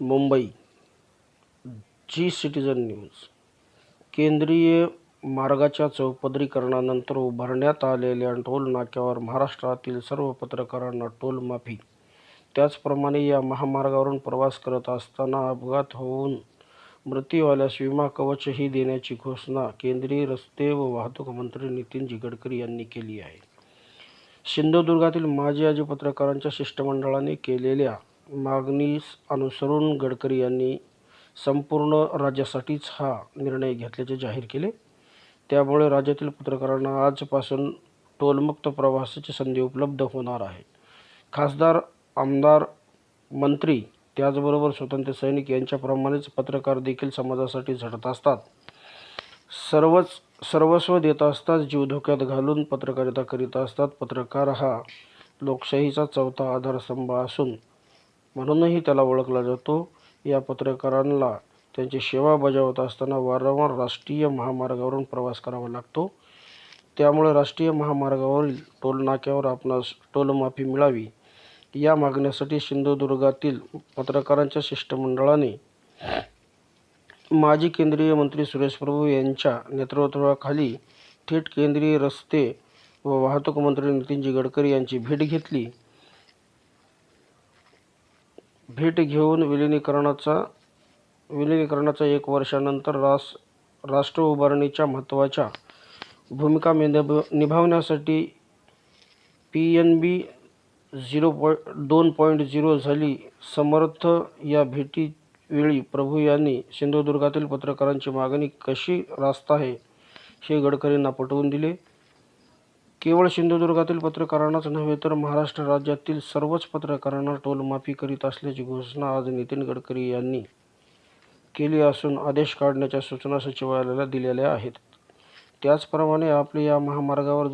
मुंबई जी citizen news. केंद्रीय मार्गाच्या चौपदरीकरणानंतर उभारण्यात आलेल्या टोल नाक्यावर महाराष्ट्रातील सर्व पत्रकारांना टोल माफी. त्याचप्रमाणे या महामार्गावरून प्रवास करत असताना अपघात होऊन मृत्यू आल्यास विमा कवचही देण्याची घोषणा केंद्रीय रस्ते व वाहतूक मंत्री नितीन गडकरी यांनी केली आहे. सिंधुदुर्गातील माजी आजी पत्रकारांच्या शिष्टमंडळाने केलेल्या मागणीस अनुसरून गडकरी यांनी संपूर्ण राज्यासाठीच हा निर्णय घेतल्याचे जाहीर केले. त्यामुळे राज्यातील पत्रकारांना आजपासून टोलमुक्त प्रवासाची संधी उपलब्ध होणार आहे. खासदार आमदार मंत्री त्याचबरोबर स्वतंत्र सैनिक यांच्याप्रमाणेच पत्रकार देखील समाजासाठी झटत असतात. सर्वच सर्वस्व देत असतात जीव धोक्यात घालून पत्रकारिता करीत असतात. पत्रकार हा लोकशाहीचा चौथा आधारस्तंभ असून म्हणूनही त्याला ओळखला जातो. या पत्रकारांना त्यांची सेवा बजावत असताना वारंवार राष्ट्रीय महामार्गावरून प्रवास करावा लागतो. त्यामुळे राष्ट्रीय महामार्गावरील टोलनाक्यावर आपणास टोलमाफी मिळावी. या मागण्यासाठी सिंधुदुर्गातील पत्रकारांच्या शिष्टमंडळाने माजी केंद्रीय मंत्री सुरेश प्रभू यांच्या नेतृत्वाखाली थेट केंद्रीय रस्ते व वाहतूक मंत्री नितीनजी गडकरी यांची भेट घेतली. भेट घेऊन विलिनीकरणाचा विलिनीकरणाचा एक वर्षानंतर रास राष्ट्र उभारणीच्या महत्त्वाच्या भूमिका निभ निभावण्यासाठी पी एन बी झिरो पॉ दोन पॉईंट झिरो झाली. समर्थ या भेटीवेळी प्रभू यांनी सिंधुदुर्गातील पत्रकारांची मागणी कशी रास्त आहे हे गडकरींना पटवून दिले. केवळ सिंधुदुर्गातील पत्रकारांनाच नव्हे तर महाराष्ट्र राज्यातील सर्वच पत्रकारांना टोलमाफी करीत असल्याची घोषणा आज नितीन गडकरी यांनी केली असून आदेश काढण्याच्या सूचना सचिवालयाला दिलेल्या आहेत. त्याचप्रमाणे आपले या महामार्गावर